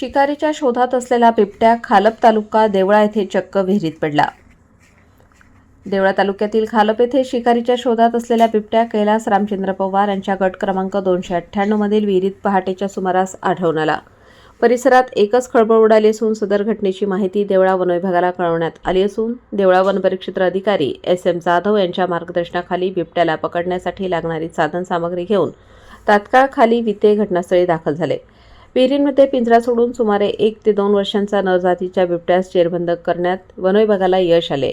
शिकारीच्या शोधात असलेला बिबट्या खालप तालुका देवळा येथे चक्क विहिरीत पडला. देवळा तालुक्यातील खालप येथे शिकारीच्या शोधात असलेल्या बिबट्या कैलास रामचंद्र पवार यांच्या गट क्रमांक दोनशे अठ्ठ्याण्णवमधील विहिरीत पहाटेच्या सुमारास आढळून आला. परिसरात एकच खळबळ उडाली असून सदर घटनेची माहिती देवळा वन विभागाला कळवण्यात आली असून देवळा वन परिक्षेत्र अधिकारी एस एम जाधव यांच्या मार्गदर्शनाखाली बिबट्याला पकडण्यासाठी लागणारी साधन सामग्री घेऊन तात्काळ खाली विते घटनास्थळी दाखल झाले. विहिरींमध्ये पिंजरा सोडून सुमारे एक ते दोन वर्षांचा नवजातीच्या बिबट्यास जेरबंद करण्यात वनविभागाला यश आले.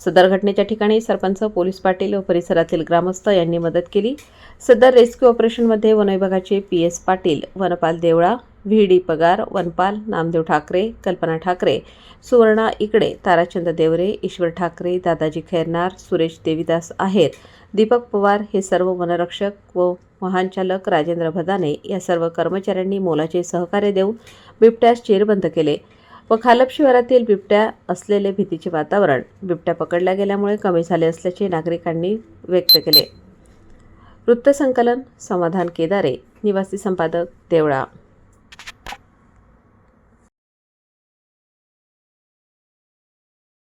सदर घटनेच्या ठिकाणी सरपंच पोलीस पाटील व परिसरातील ग्रामस्थ यांनी मदत केली. सदर रेस्क्यू ऑपरेशनमध्ये वनविभागाचे पी एस पाटील वनपाल देवळा व्ही डी पगार वनपाल नामदेव ठाकरे कल्पना ठाकरे सुवर्णा इकडे ताराचंद देवरे ईश्वर ठाकरे दादाजी खैरनार सुरेश देवीदास आहेर दीपक पवार हे सर्व वनरक्षक व वाहन चालक राजेंद्र भदाने या सर्व कर्मचाऱ्यांनी मोलाचे सहकार्य देऊन बिबट्यास चेरबंद केले व खालप शिवारातील बिबट्या असलेले भीतीचे वातावरण बिबट्या पकडल्या गेल्यामुळे कमी झाले असल्याचे नागरिकांनी व्यक्त केले. वृत्तसंकलन समाधान केदारे निवासी संपादक देवळा